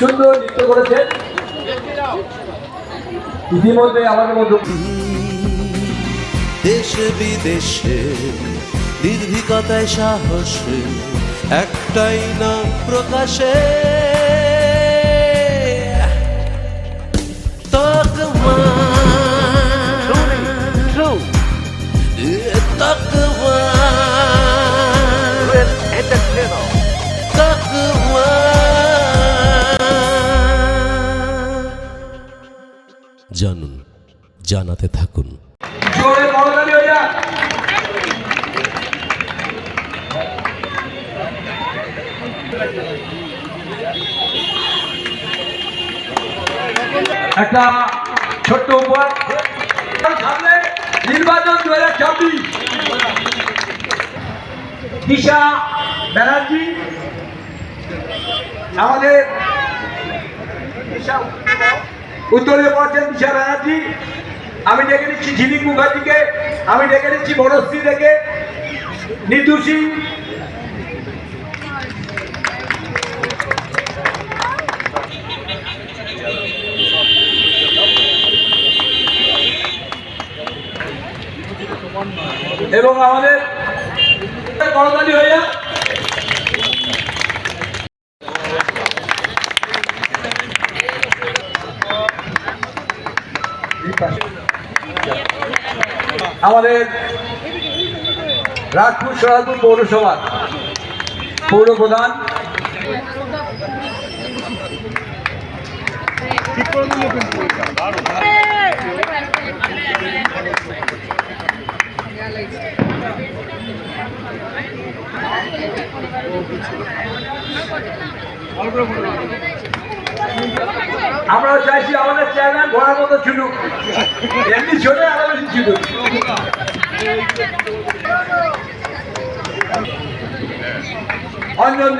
সুন্দর নৃত্য করেছেন। ইতিমধ্যে আমাদের মধ্যে দেশে বিদেশে নির্ভীকতায় সাহসে একটাই না প্রকাশে। তকমা জানুন, জানাতে থাকুন। একটা ছোট্ট উপহার। সামনে নির্বাচন দু হাজার চব্বিশ দিশা ব্যানার্জি। আমাদের দিশা উত্তরে পড়ছেন দিশা ব্যানার্জি আমি ডেকে নিচ্ছি ঝিলিক মুখার্জিকে, আমি ডেকে নিচ্ছি বনশ্রী থেকে নিতু সিং। এবং আমাদের করতালি হয়ে যাক। আমাদের রাজপুর সরাজপুর পৌরসভা পৌর প্রধান আমরাও চাইছি আমাদের চেয়ারম্যান ঘোড়ার মতো ছুটুক এমনি ছোট আরও বেশি ছুটুক অঞ্জন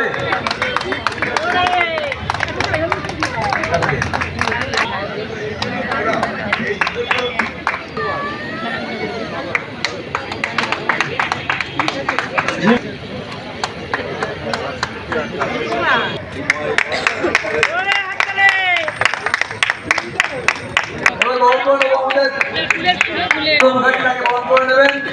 মুখার্জিটাকে বরণ এবিপি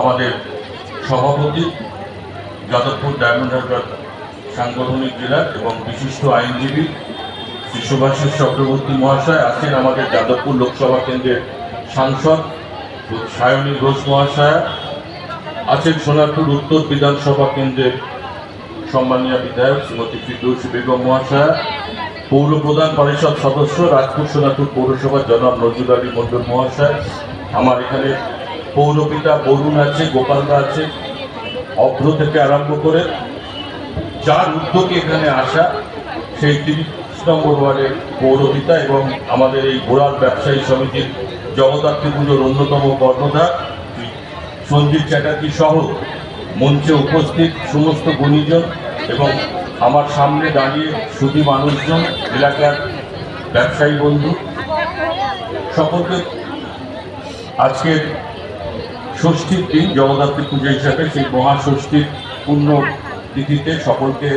আমাদের সভাপতি যাদবপুর ডায়মন্ড হারবার সাংগঠনিক জেলা এবং বিশিষ্ট আইনজীবী শ্রী সুভাষিস চক্রবর্তী মহাশয়, আছেন আমাদের যাদবপুর লোকসভা কেন্দ্রের সাংসদ সায়নী ঘোষ মহাশয়া, আছেন সোনারপুর উত্তর বিধানসভা কেন্দ্রের সম্মানীয় বিধায়ক শ্রীমতী ফিরদৌসী বেগম মহাশয়া, পৌর প্রধান পরিষদ সদস্য রাজপুর সোনারপুর পৌরসভার জনাব নজরুল আলী মন্ডল মহাশয়, আমার এখানে পৌরপিতা বরুণ আছে, গোপালদা আছে, অভ্র থেকে আরম্ভ করে যার উদ্যোগে এখানে আসা, সেই তিরিশ নম্বর ওয়ার্ডের পৌরপিতা এবং আমাদের এই ঘোড়ার ব্যবসায়ী সমিতির জগদ্ধাত্রী পুজোর অন্যতম কর্ণধার, সঞ্জীব চ্যাটার্জি সহ মঞ্চে উপস্থিত সমস্ত গুণীজন এবং আমার সামনে দাঁড়িয়ে সুদী মানুষজন, এলাকার ব্যবসায়ী বন্ধু, সকলকে আজকের ষষ্ঠীর দিন জগদ্ধাত্রী পুজো হিসাবে সেই মহাষষ্ঠীর পূর্ণ তিথিতে সকলকে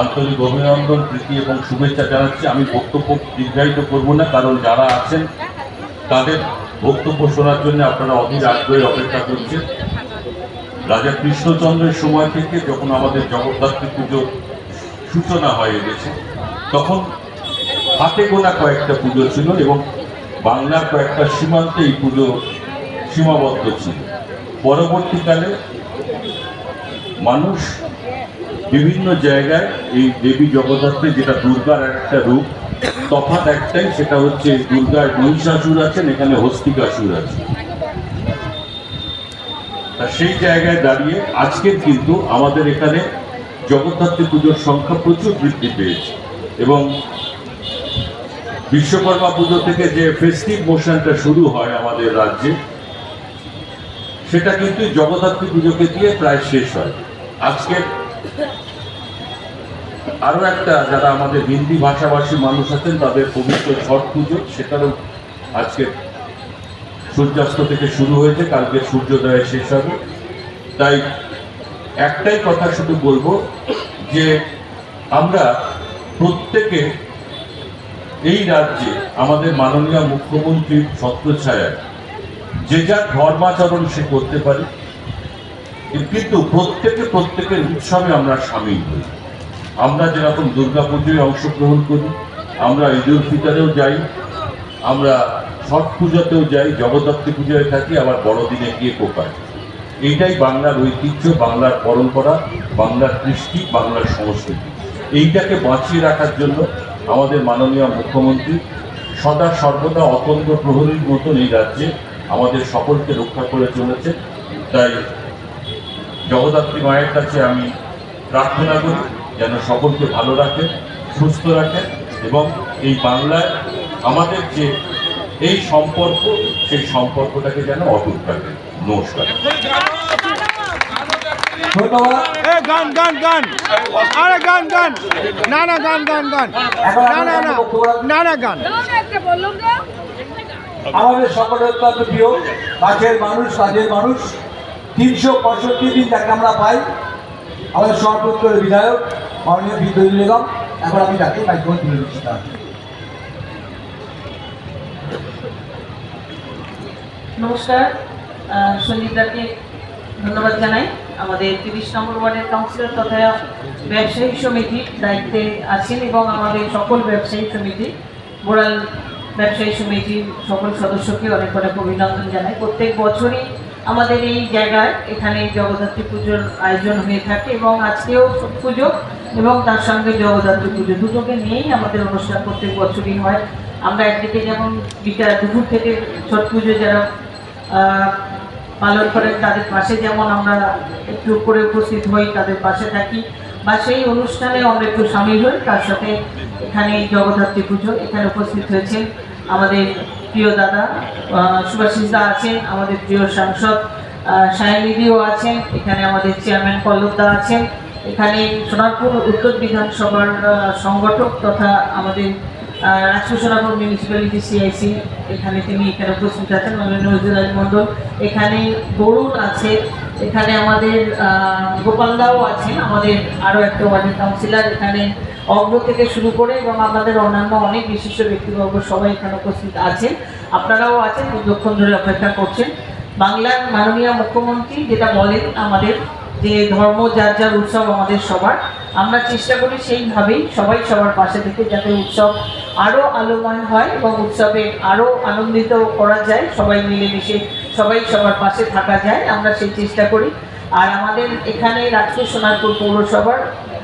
আন্তরিক অভিনন্দন, প্রীতি এবং শুভেচ্ছা জানাচ্ছি। আমি বক্তব্য দীর্ঘায়িত করব না, কারণ যারা আছেন, তাদের বক্তব্য শোনার জন্য আপনারা অধীর আগ্রহে অপেক্ষা করছেন। রাজা কৃষ্ণচন্দ্রের সময় থেকে যখন আমাদের জগদ্ধাত্রী পুজোর সূচনা হয়ে গেছে, তখন হাতে গোনা কয়েকটা পুজো ছিল এবং বাংলার কয়েকটা সীমান্তে এই পুজো সীমাবদ্ধ ছিল। পরবর্তীকালে মানুষ বিভিন্ন জায়গায় এই দেবী জগদ্ধাত্রী যেটা দুর্গার একটা রূপ, তফাৎ একটাই, সেটা হচ্ছে দুর্গার মহিষাসুর আছেন, এখানে হস্তিকাসুর আছে তা সেই জায়গায় দাঁড়িয়ে আজকে কিন্তু আমাদের এখানে জগদ্ধাত্রী পুজোর সংখ্যা প্রচুর বৃদ্ধি পেয়েছে এবং বিশ্বকর্মা পুজো থেকে যে ফেস্টিভ মোশনটা শুরু হয় আমাদের রাজ্যে সেটা কিন্তু জগদ্ধাত্রী পুজোকে দিয়ে প্রায় শেষ হয়। আজকে আরও একটা যারা আমাদের হিন্দি ভাষাভাষী মানুষ আছেন, তাদের পবিত্র ছট পুজো, সেটারও আজকে সূর্যাস্ত থেকে শুরু হয়েছে, কালকে সূর্যোদয় শেষ হবে। তাই একটাই কথা শুধু বলব যে আমরা প্রত্যেকে এই রাজ্যে আমাদের মাননীয় মুখ্যমন্ত্রীর ছত্রছায়ায় যে যার ধর্মাচরণ সে করতে পারে কিন্তু প্রত্যেকে প্রত্যেকের উৎসবে আমরা সামিল হই। আমরা যেরকম দুর্গাপুজোয় অংশগ্রহণ করি, আমরা ঈদ উল ফিতরেও যাই, আমরা ছট পুজোতেও যাই, জগদ্ধাত্রী পুজোয় থাকি, আবার বড়দিনে গিয়ে কোপাই। এইটাই বাংলার ঐতিহ্য, বাংলার পরম্পরা, বাংলার কৃষ্টি, বাংলার সংস্কৃতি। এইটাকে বাঁচিয়ে রাখার জন্য আমাদের মাননীয় মুখ্যমন্ত্রী সদা সর্বদা অতন্ত্র প্রহরীর মতন এই রাজ্যে আমাদের সকলকে রক্ষা করে চলেছে। তাই জগদ্ধাত্রী মায়ের কাছে আমি প্রার্থনা করি যেন সকলকে ভালো রাখে সুস্থ রাখে এবং এই বাংলায় আমাদের যে এই সম্পর্ক সেই সম্পর্কটাকে যেন অটুট রাখে। নমস্কার। ধন্যবাদ গান গান গান। আরে গান গান। না না গান গান গান। না না না। না না গান। একটা বললাম না আমাদের সকলের অত্যন্ত প্রিয়, কাছের মানুষ কাজের মানুষ, তিনশো পঁয়ষট্টি দিন তাকে আমরা পাই, আমাদের সর্বোত্তরের বিধায়ক, মাননীয় বিদ্যুৎ নিগম এখন আমি তাকে মাইক্রোফোন তুলে দিচ্ছি নমস্কার সঞ্জিতাকে ধন্যবাদ জানাই। আমাদের তিরিশ নম্বর ওয়ার্ডের কাউন্সিলর তথা ব্যবসায়ী সমিতির দায়িত্বে আছেন এবং আমাদের সকল ব্যবসায়ী সমিতি মোরাল ব্যবসায়ী সমিতির সকল সদস্যকে অনেক অনেক অভিনন্দন জানাই। প্রত্যেক বছরই আমাদের এই জায়গায় এখানে জগদ্ধাত্রী পুজোর আয়োজন হয়ে থাকে এবং আজকেও পুজো এবং তার সঙ্গে জগদ্ধাত্রী পুজো দুটোকে নিয়েই আমাদের অনুষ্ঠান প্রত্যেক বছরই হয়। আমরা একদিকে যেমন বিকাল দুপুর থেকে ছট পুজো যারা পালন করেন তাদের পাশে যেমন আমরা একটু করে উপস্থিত হই, তাদের পাশে থাকি। বা সেই অনুষ্ঠানে আমরা একটু সামিল হই। তার সাথে এখানে জগদ্ধাত্রী পুজো এখানে উপস্থিত হয়েছেন আমাদের প্রিয় দাদা আহ, সুভাষিস দা আছেন আমাদের প্রিয় সাংসদ সায়নিধিও আছেন এখানে আমাদের চেয়ারম্যান পল্লবদা আছেন। এখানে সোনারপুর উত্তর বিধানসভার সংগঠক তথা আমাদের রাজপুর সোনারপুর মিউনিসিপ্যালিটি সিআইসি এখানে তিনি এখানে উপস্থিত আছেন। নজরুল মণ্ডল এখানে বরুণ আছে। এখানে আমাদের গোপালদাও আছেন, আমাদের আরও একটা ওয়ার্ডের কাউন্সিলর এখানে অগ্র থেকে শুরু করে এবং আমাদের অন্যান্য অনেক বিশিষ্ট ব্যক্তিবর্গ সবাই এখানে উপস্থিত আছেন। আপনারাও আছেন, দীর্ঘক্ষণ ধরে অপেক্ষা করছেন। বাংলার মাননীয় মুখ্যমন্ত্রী যেটা বলেন আমাদের, যে ধর্ম, যার যার উৎসব আমাদের সবার, আমরা চেষ্টা করি সেইভাবেই সবাই সবার পাশে থেকে যাতে উৎসব আরও আলোময় হয় এবং উৎসবে আরও আনন্দিত করা যায়। সবাই মিলেমিশে, সবাই সবার পাশে থাকা যায়। আমরা সেই চেষ্টা করি। আর আমাদের এখানে রাজপুর সোনারপুর পৌরসভার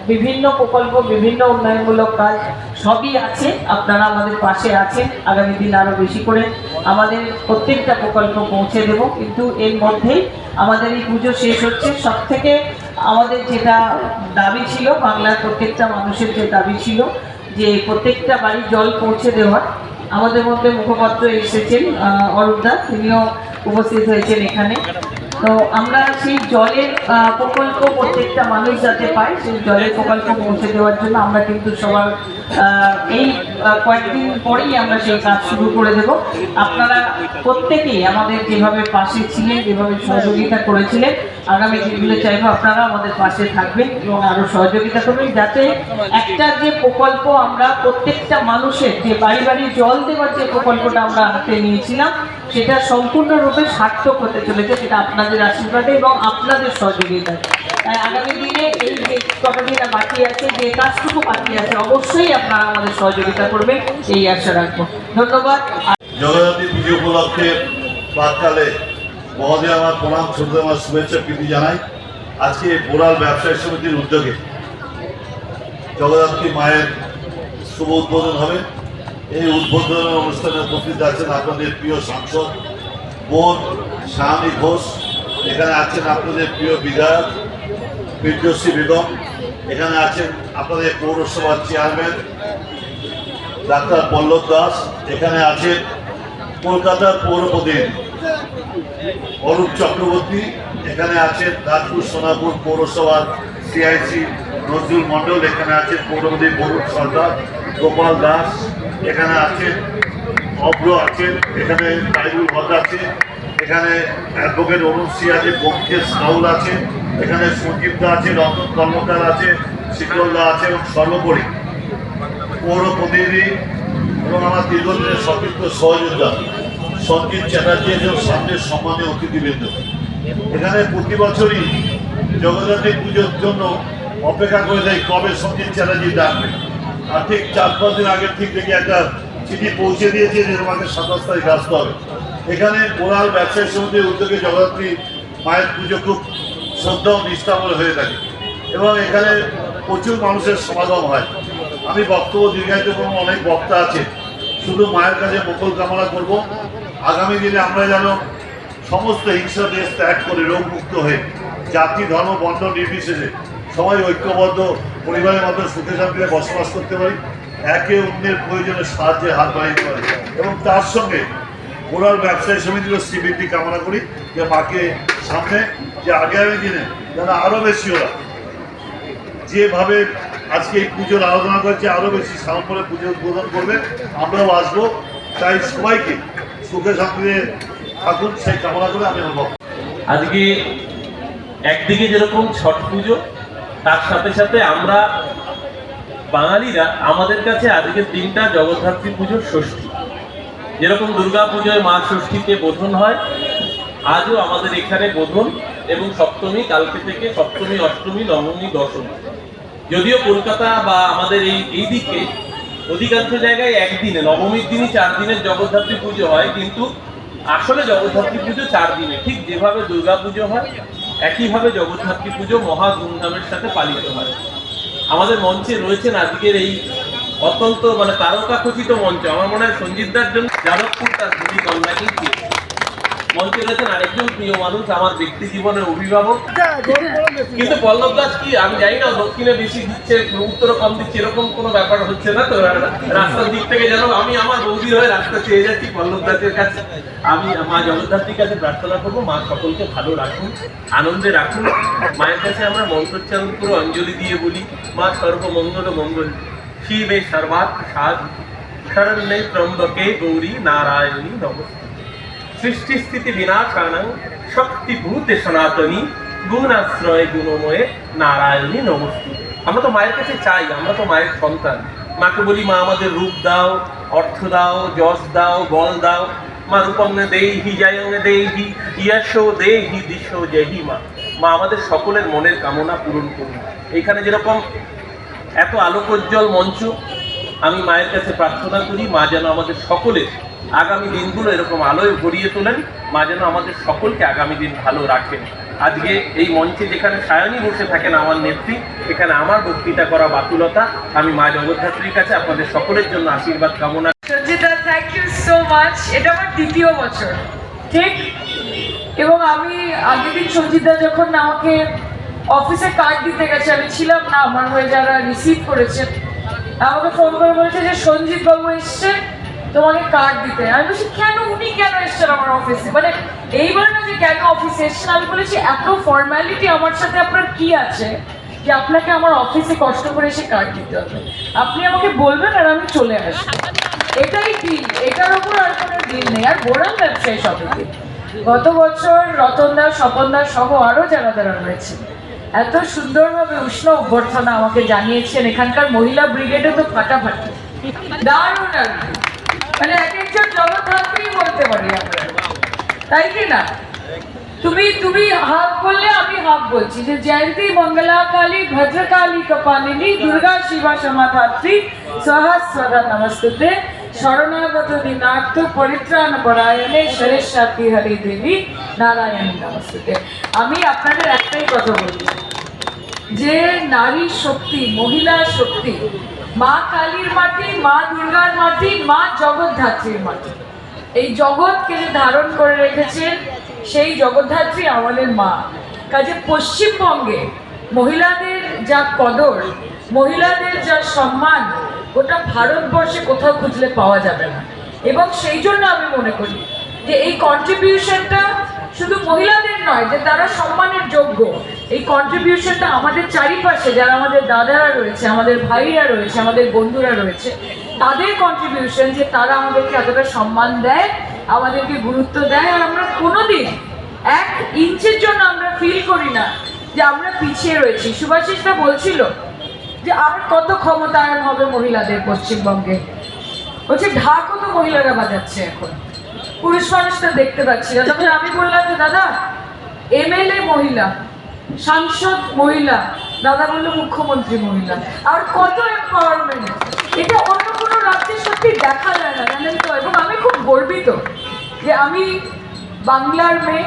বিভিন্ন প্রকল্প, বিভিন্ন উন্নয়নমূলক কাজ সবই আছে। আপনারা আমাদের পাশে আছেন। আগামী দিন আরও বেশি করে আমাদের প্রত্যেকটা প্রকল্প পৌঁছে দেব। কিন্তু এর মধ্যেই আমাদের এই পুজো শেষ হচ্ছে। সব থেকে আমাদের যেটা দাবি ছিল, বাংলার প্রত্যেকটা মানুষের যে দাবি ছিল যে প্রত্যেকটা বাড়ি জল পৌঁছে দেওয়া। আমাদের মধ্যে মুখপাত্র এসেছেন অরূপদা তিনিও উপস্থিত হয়েছেন এখানে। তো আমরা সেই জলের প্রকল্প প্রত্যেকটা মানুষ যাতে পায়, সেই জলের প্রকল্প পৌঁছে দেওয়ার জন্য আমরা কিন্তু সবার এই কয়েকদিন পরেই আমরা সেই কাজ শুরু করে দেব। আপনারা প্রত্যেকেই আমাদের যেভাবে পাশে ছিলেন, যেভাবে সহযোগিতা করেছিলেন, আগামী দিনগুলো চাইব আপনারা আমাদের পাশে থাকবেন এবং আরও সহযোগিতা করবেন, যাতে একটা যে প্রকল্প আমরা প্রত্যেকটা মানুষের, যে বাড়ি বাড়ি জল দেওয়ার যে প্রকল্পটা আমরা হাতে নিয়েছিলাম সেটা সম্পূর্ণরূপে সার্থক হতে চলেছে সেটা আপনাদের আশীর্বাদে এবং আপনাদের সহযোগিতায়। তাই আগামী দিনে এই যে কটা দিন বাকি আছে, যে কাজটুকু বাকি আছে, অবশ্যই আপনারা আমাদের সহযোগিতা করবেন, এই আশা রাখব। ধন্যবাদ। জগদ্ধাত্রী পুজো উপলক্ষে প্রাককালে মহোদয় আমার প্রণাম ছোট আমার শুভেচ্ছা, প্রীতি জানাই। আজকে বোরাল ব্যবসায়ী সমিতির উদ্যোগে জগদ্ধাত্রী মায়ের শুভ উদ্বোধন হবে। এই উদ্বোধন অনুষ্ঠানে উপস্থিত আছেন আপনাদের প্রিয় সাংসদ, বোন শাহানি ঘোষ, এখানে আছেন আপনাদের প্রিয় বিধায়ক বিদ্যশ্রী বেগম, এখানে আছেন আপনাদের পৌরসভার চেয়ারম্যান, ডাক্তার পল্লব দাস, এখানে আছেন কলকাতার পৌর প্রতিনিধি অরূপ চক্রবর্তী, এখানে আছেন রাজপুর সোনাপুর পৌরসভার সিআইসি নজরুল মণ্ডল, এখানে আছেন পৌরপতি বরুণ সরকার গোপাল দাস এখানে আছেন অব্র আছেন, এখানে তাইরুল হক আছে, এখানে অ্যাডভোকেট সি আছে বঙ্কেশ রাহুল আছে, এখানে সঞ্জীব দা আছে, রতন কর্মকার আছে শীতল দা আছে এবং সর্বোপরি পৌর প্রতিনিধি এবং আমার দীর্ঘদিনের সতীর্থ সহযোদ্ধা সঞ্জিত চ্যাটার্জি এবং সামনের সম্মানীয় অতিথিবৃন্দ। এখানে প্রতি বছরই জগদ্ধাত্রী পুজোর জন্য অপেক্ষা করে দেয় কবে সঞ্জিত চ্যাটার্জি ডাকবে ঠিক চার পাঁচ দিন আগের ঠিক দেখি একটা চিঠি পৌঁছে দিয়েছে যে তোমাকে সাতাশ তারিখ আসতে হবে। এখানে মোরাল ব্যবসায়ী সমিতির উদ্যোগে জগদ্ধাত্রী মায়ের পুজো খুব শ্রদ্ধা ও নিষ্ঠাবল হয়ে থাকে এবং এখানে প্রচুর মানুষের সমাগম হয়। আমি বক্তব্য দীর্ঘায়িত করব, অনেক বক্তা আছে। শুধু মায়ের কাছে মঙ্গল কামনা করব, আগামী দিনে আমরা যেন সমস্ত হিংসা দেশ ত্যাগ করে রোগমুক্ত হয়ে জাতি, ধর্ম, বর্ণ নির্বিশেষে সবাই ঐক্যবদ্ধ, পরিবারের মতো সুখে শান্তিতে বসবাস করতে পারি, একে অন্যের প্রয়োজনে সাহায্যে হাত বাড়িয়ে দিতে পারি। এবং তার সঙ্গে মোরাল ব্যবসায়ী সমিতির শ্রীবৃদ্ধি কামনা করি যে মাকে সামনে, যে আগামী দিনে যেন আরও বেশি ওরা যেভাবে আজকে এই পুজোর আরাধনা করছে আরও বেশি সামনে পুজো উদ্বোধন করবে, আমরাও আসব। তাই সবাইকে সুখে শান্তিতে থাকুন, সেই কামনা করে আমি বক্তব্য আজকে একদিকে যেরকম ছট পুজো তার সাথে সাথে আমরা বাঙালিরা আমাদের কাছে আজকের দিনটা জগদ্ধাত্রী পুজোর ষষ্ঠী। যেরকম দুর্গা পুজোয় মা ষষ্ঠীতে বোধন হয়, আজও আমাদের এখানে বোধন এবং সপ্তমী, কালকে থেকে সপ্তমী, অষ্টমী, নবমী, দশমী। যদিও কলকাতা বা আমাদের এই এই দিকে অধিকাংশ জায়গায় একদিনে, নবমীর দিনই চার দিনের জগদ্ধাত্রী পুজো হয়, কিন্তু আসলে জগদ্ধাত্রী পুজো চার দিনে। ঠিক যেভাবে দুর্গা পুজো হয় একইভাবে জগদ্ধাত্রী পুজো মহা ধুমধামের সাথে পালিত হয়। আমাদের মঞ্চে রয়েছেন আজকের এই অত্যন্ত মানে তারকাখচিত মঞ্চ। আমার মনে হয় সঞ্জিতদার জন্য যাদবপুর তার দুটি কন্যাকেই পেয়েছে। মঞ্চে আরেকজন প্রিয় মানুষ আমার ব্যক্তি জীবনের অভিভাবক কিন্তু পল্লব দাস কি আমি জানি না দক্ষিণে বেশি দিচ্ছে উত্তরে কম দিচ্ছে এরকম কোনো ব্যাপার হচ্ছে না তো রাস্তার দিক থেকে যেন আমি আমার বৌদির হয়ে রাস্তা চেয়ে যাচ্ছি পল্লব দাসের কাছে আমি মা জগদ্ধাত্রীর কাছে প্রার্থনা করব মা সকলকে ভালো রাখুন আনন্দে রাখুন মায়ের কাছে আমরা মন্ত্রোচ্চারণ করে অঞ্জলি দিয়ে বলি মা সর্বমঙ্গল মঙ্গল শিবে সর্বাত সাধ শরণ্যে ত্রম্বকে গৌরী নারায়ণী নমস্তে সৃষ্টি স্থিতি বিনাশানং শক্তিভূতে সনাতনী গুণাশ্রয় গুণময়ে নারায়ণী নমস্তি। আমরা তো মায়ের কাছে চাই, আমরা তো মায়ের সন্তান। মাকে বলি, মা, আমাদের রূপ দাও, অর্থ দাও, যশ দাও, বল দাও। মা রূপং দেহি জয়ং দেহি ইয়াশো দেহি, দিশো জয়হি মা। মা, আমাদের সকলের মনের কামনা পূরণ করুন। এখানে যেরকম এত আলোকোজ্জ্বল মঞ্চ, আমি মায়ের কাছে প্রার্থনা করি, মা যেন আমাদের সকলের আগামী দিনগুলো এরকম আলোয় ভরিয়ে তোলেন মা যেন আমাদের সকলকে আগামী দিন ভালো রাখেন। আজকে এই মঞ্চে যেখানে সায়নী বসে থাকেন আমার নেত্রী, সেখানে আমার বক্তৃতা করা বাতুলতা, আমি মা জগদ্ধাত্রীর কাছে আপনাদের সকলের জন্য আশীর্বাদ কামনা থ্যাংক ইউ সো মাচ এটা আমার দ্বিতীয় বছর। ঠিক? এবং আমি আগের দিন সঞ্জিতা যখন আমাকে অফিসে কার্ড দিতে গেছে, আমি ছিলাম না, আমার হয়ে যারা রিসিভ করেছেন আমাকে ফোন করে বলছে যে সঞ্জিত বাবু এসছেন। তোমাকে কার্ড দিতে। আমি বলছি, কেন? উনি কেন এসছেন আমার অফিসে মানে এইবার না যে কেন অফিসে এসছেন, আমি বলেছি, এত ফর্মালিটি আমার সাথে আপনার কি আছে যে আপনাকে আমার অফিসে কষ্ট করে এসে কার্ড দিতে হবে? আপনি আমাকে বলবেন আর আমি চলে আসব। এটাই ডিল এটার উপর আর কোনো ডিল নেই। আর বোরাল ব্যবসায়ী সমিতি। গত বছর রতন দাস স্বপন দাস সহ আরও যারা যারা রয়েছে, এত সুন্দরভাবে উষ্ণ অভ্যর্থনা আমাকে জানিয়েছেন। এখানকার মহিলা ব্রিগেডে তো ফাটাফাটি। দারুণ আর। মানে এক একজন বলতে পারি তাই কি না? তুমি তুমি হাফ বললে, আমি হাফ বলছি। যে জয়ন্তী মঙ্গলা কালী ভদ্রকালী কপালিনী, দুর্গা শিবা সমাধাত্রী শরণাগত দিনার্থ, পরিত্রাণ পরায়ণে সরেশ্বতী হরি দেবী, নারায়ণী নমস্তুতে। আমি আপনাদের একটাই কথা বলব যে নারী শক্তি, মহিলা শক্তি মা কালীর মাটি, মা দুর্গার মাটি, মা জগৎধাত্রীর মাটি। এই জগৎকে যে ধারণ করে রেখেছেন সেই জগদ্ধাত্রী আমাদের মা। কাজে পশ্চিমবঙ্গে মহিলাদের যা কদর, মহিলাদের যা সম্মান, গোটা ভারতবর্ষে কোথাও খুঁজলে পাওয়া যাবে না। এবং সেই জন্য আমি মনে করি যে এই কন্ট্রিবিউশনটা শুধু মহিলাদের নয়, যে তারা সম্মানের যোগ্য। এই কন্ট্রিবিউশনটা আমাদের চারিপাশে, যারা আমাদের দাদারা রয়েছে, আমাদের ভাইরা রয়েছে, আমাদের বন্ধুরা রয়েছে, তাদের কন্ট্রিবিউশন যে তারা আমাদেরকে এতটা সম্মান দেয়, আমাদেরকে গুরুত্ব দেয়, আর আমরা কোনোদিন এক ইঞ্চের জন্য আমরা ফিল করি না যে আমরা পিছিয়ে রয়েছি। সুভাষিসটা বলছিল যে আর কত ক্ষমতায়ন হবে মহিলাদের পশ্চিমবঙ্গে। বলছে, ঢাকও তো মহিলারা বাজাচ্ছে এখন। পুরুষ মানুষটা দেখতে পাচ্ছি। না তখন আমি বললাম যে, দাদা, এমএলএ মহিলা, সাংসদ মহিলা, দাদা বলল মুখ্যমন্ত্রী মহিলা। আর কত এম্পাওয়ারমেন্ট এটা অন্য কোনো রাজ্যে সত্যি দেখা যায় না, জানেন তো? এবং আমি খুব গর্বিত যে আমি বাংলার মেয়ে,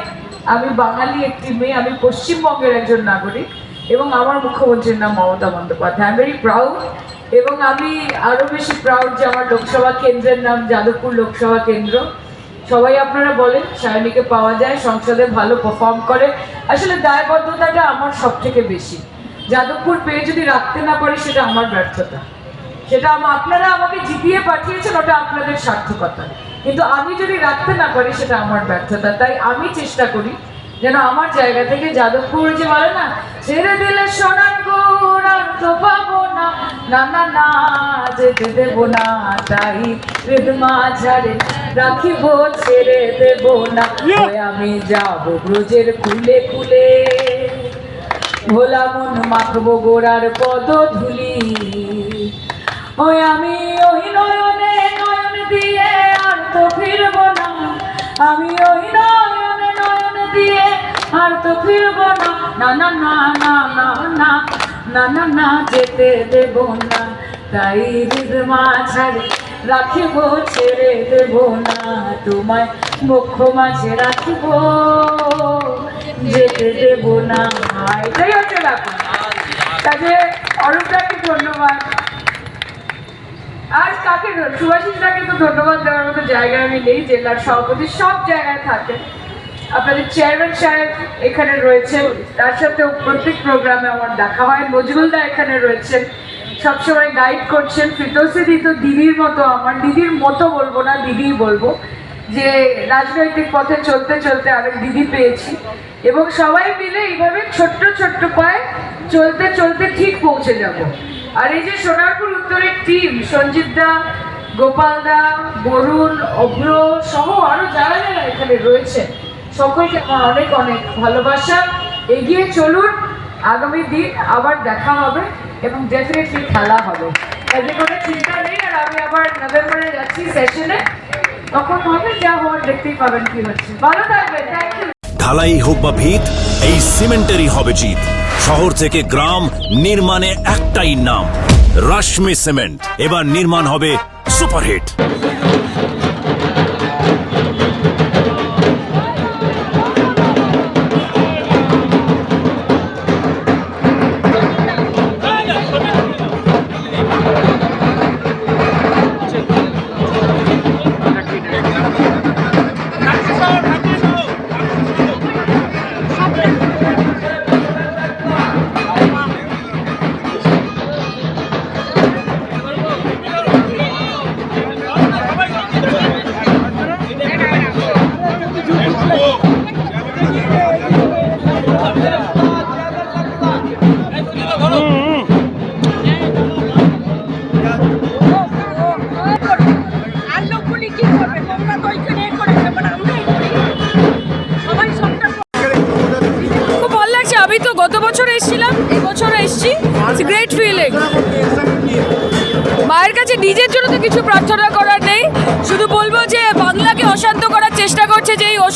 আমি বাঙালি একটি মেয়ে, আমি পশ্চিমবঙ্গের একজন নাগরিক এবং আমার মুখ্যমন্ত্রীর নাম Mamata Bandyopadhyay. I am very proud এবং আমি আরও বেশি প্রাউড যে আমার লোকসভা কেন্দ্রের নাম যাদবপুর লোকসভা কেন্দ্র। সবাই আপনারা বলেন, সায়নীকে পাওয়া যায়, সংসদে ভালো পারফর্ম করে। আসলে দায়বদ্ধতাটা আমার সব থেকে বেশি। যাদবপুর পেয়ে যদি রাখতে না পারি, সেটা আমার ব্যর্থতা। সেটা আপনারা আমাকে জিতিয়ে পাঠিয়েছেন, ওটা আপনাদের সার্থকতা। কিন্তু আমি যদি রাখতে না পারি, সেটা আমার ব্যর্থতা। তাই আমি চেষ্টা করি যেন আমার জায়গা থেকে যাদবপুর যে বলে না ছেড়ে দিলে সোনার গোড় তো পাবো না। না না না যেতে দেবো না তাই হৃদ মাঝারে রাখিব ছেড়ে দেবো না। আমি যাব ব্রজের খুলে খুলে ভোলা মন মাখবো গোড়ার পদ ধুলি। ওই আমি ওই নয়নে নয়ন দিয়ে আর তো ফিরবো না। আমি ওই নয়নে নয়ন দিয়ে আর তো ফিরবো না। না না না না না না। না না যেতে দেব না। তাই রাখিব, ছেড়ে দেব না। তোমায় মুখ্য মাঝে রাখিব। যেতে দেব না। এটাই হচ্ছে ব্যাপার। কাজে অরূপদাকে ধন্যবাদ। আর কাকে সুভাষিসদাকে তো ধন্যবাদ দেওয়ার মতো জায়গা আমি নেই, জেলার সভাপতি সব জায়গায় থাকেন। আপনাদের চেয়ারম্যান সাহেব এখানে রয়েছেন। তার সাথেও প্রত্যেক প্রোগ্রামে আমার দেখা হয়। নজরুলদা এখানে রয়েছেন। সবসময় গাইড করছেন। ফিরদৌসি দি তো দিদির মতো আমার। দিদির মতো বলব না, দিদিই বলব যে রাজনৈতিক পথে চলতে চলতে আরেক দিদি পেয়েছি। এবং সবাই মিলে এইভাবে ছোট্ট ছোট্ট পায়ে চলতে চলতে ঠিক পৌঁছে যাব। আর এই যে সোনারপুর উত্তরের টিম সঞ্জিত দা, গোপাল দা, বরুণ, অভ্র সহ আরও যারা যারা এখানে রয়েছে সকলকে আমার অনেক অনেক ভালোবাসা। এগিয়ে চলুন, আগামী দিন আবার দেখা হবে এবং ডেফিনেটলি খেলা হবে। এতে কোনো চিন্তা নেই, আর আমি আবার নভেম্বরে যাচ্ছি সেশনে তখন হবে, যা হওয়ার দেখতেই পাবেন কি হচ্ছে। ভালো থাকবেন থ্যাংক ইউ ঢালাই হোক বা ভিত, এই সিমেন্টেরই হবে জিত। শহর থেকে গ্রাম নির্মাণে একটাই নাম, রাশমি সিমেন্ট। এবার নির্মাণ হবে সুপারহিট।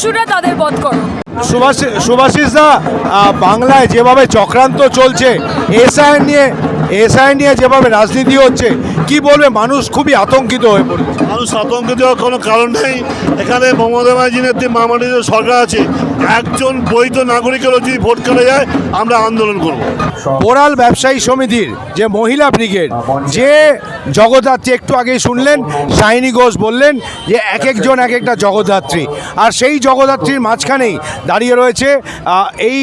অসুররা তাদের বধ করো। সুভাষ সুভাষিস বাংলায় যেভাবে চক্রান্ত চলছে, এসআই নিয়ে এসআই নিয়ে যেভাবে রাজনীতি হচ্ছে কি বলবে? মানুষ খুবই আতঙ্কিত হয়ে পড়বে। মানুষ আতঙ্কিত হওয়ার কোনো কারণ নেই। এখানে মমতা ব্যানার্জি নেত্রী মামাটির সরকার আছে একজন বৈধ নাগরিকেরও যদি ভোট কেটে যায় আমরা আন্দোলন করব। বোরাল ব্যবসায়ী সমিতির যে মহিলা ব্রিগেড যে জগদ্ধাত্রী একটু আগেই শুনলেন শাইনি ঘোষ বললেন যে এক একজন এক একটা জগদ্ধাত্রী। আর সেই জগদ্ধাত্রীর মাঝখানেই দাঁড়িয়ে রয়েছে এই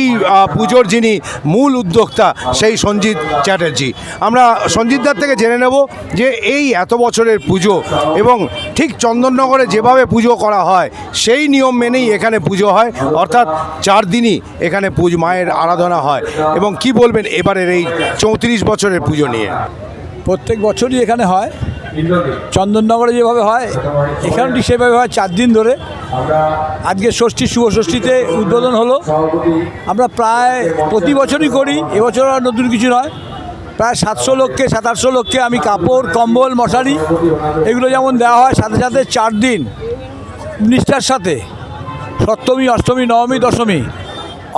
পুজোর যিনি মূল উদ্যোক্তা সেই সঞ্জিত চ্যাটার্জি। আমরা সঞ্জিতদার থেকে জেনে নেব যে এই এত বছরের পুজো এবং ঠিক চন্দননগরে যেভাবে পুজো করা হয়, সেই নিয়ম মেনেই এখানে পুজো হয়। অর্থাৎ চার দিনই এখানে পুজো, মায়ের আরাধনা হয়। এবং কি বলবেন এবারের এই চৌত্রিশ বছরের পুজো নিয়ে? প্রত্যেক বছরই এখানে হয়। চন্দননগরে যেভাবে হয়, এখানেও ঠিক সেভাবে হয়, চার দিন ধরে। আজকে ষষ্ঠী, শুভ ষষ্ঠীতে উদ্বোধন হলো। আমরা প্রায় প্রতি বছরই করি, এবছর আর নতুন কিছু নয়। প্রায় সাতশো লোককে সাত আটশো লোককে আমি কাপড়, কম্বল, মশারি এগুলো যেমন দেওয়া হয়, সাথে সাথে চার দিন নিষ্ঠার সাথে সপ্তমী, অষ্টমী, নবমী, দশমী।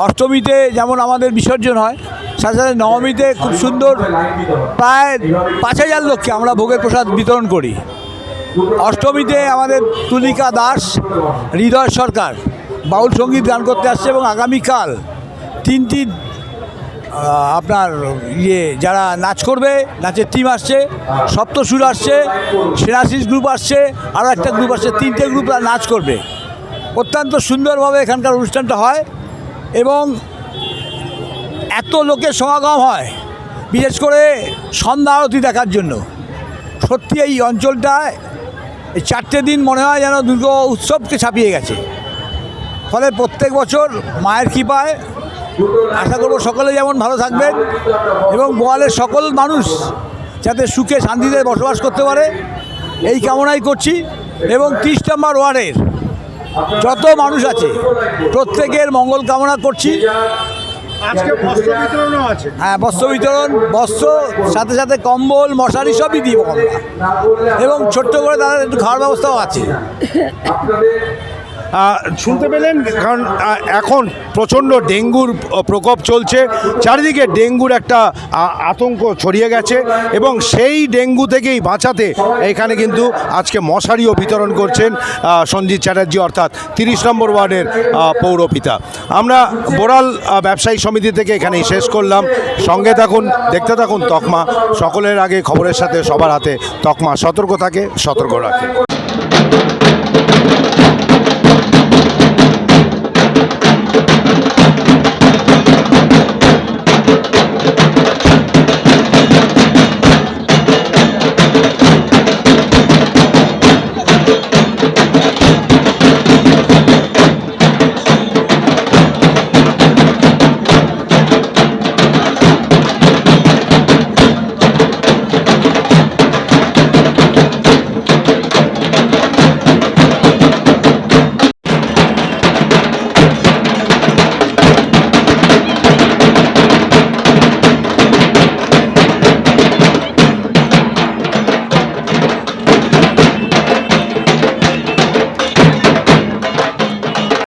অষ্টমীতে যেমন আমাদের বিসর্জন হয়, সাথে সাথে নবমীতে খুব সুন্দর প্রায় পাঁচ হাজার লোককে আমরা ভোগের প্রসাদ বিতরণ করি। অষ্টমীতে আমাদের তুলিকা দাস, হৃদয় সরকার, বাউল সংগীত গান করতে আসছে এবং আগামীকাল তিনটি আপনার ইয়ে যারা নাচ করবে, নাচের টিম আসছে সপ্তসুর আসছে সেরাশিস গ্রুপ আসছে আরও একটা গ্রুপ আসছে, তিনটে গ্রুপ নাচ করবে। অত্যন্ত সুন্দরভাবে এখানকার অনুষ্ঠানটা হয় এবং এত লোকের সমাগম হয়, বিশেষ করে সন্ধ্যা আরতি দেখার জন্য। সত্যি এই অঞ্চলটায় এই চারটে দিন মনে হয় যেন দুর্গা উৎসবকে ছাপিয়ে গেছে। ফলে প্রত্যেক বছর মায়ের কৃপায় আশা করব সকলে যেমন ভালো থাকবেন এবং বোয়ালের সকল মানুষ যাতে সুখে শান্তিতে বসবাস করতে পারে এই কামনাই করছি। এবং তিরিশ নম্বর ওয়ার্ডের যত মানুষ আছে প্রত্যেকের মঙ্গল কামনা করছি। আজকে বস্ত্র বিতরণও আছে। হ্যাঁ বস্ত্র বিতরণ বস্ত্র সাথে সাথে কম্বল মশারি সবই দিব আমরা। এবং ছোট্ট করে তাদের একটু খাওয়ার ব্যবস্থাও আছে। শুনতে পেলেন? কারণ এখন প্রচণ্ড ডেঙ্গুর প্রকোপ চলছে। চারিদিকে ডেঙ্গুর একটা আতঙ্ক ছড়িয়ে গেছে এবং সেই ডেঙ্গু থেকেই বাঁচাতে এখানে কিন্তু আজকে মশারিও বিতরণ করছেন আহ, সঞ্জিত চ্যাটার্জি অর্থাৎ তিরিশ নম্বর ওয়ার্ডের পৌরপিতা। আমরা বোরাল ব্যবসায়ী সমিতি থেকে এখানেই শেষ করলাম। সঙ্গে থাকুন দেখতে থাকুন তকমা। সকলের আগে খবরের সাথে সবার হাতে তকমা। সতর্ক থাকে সতর্ক রাখে।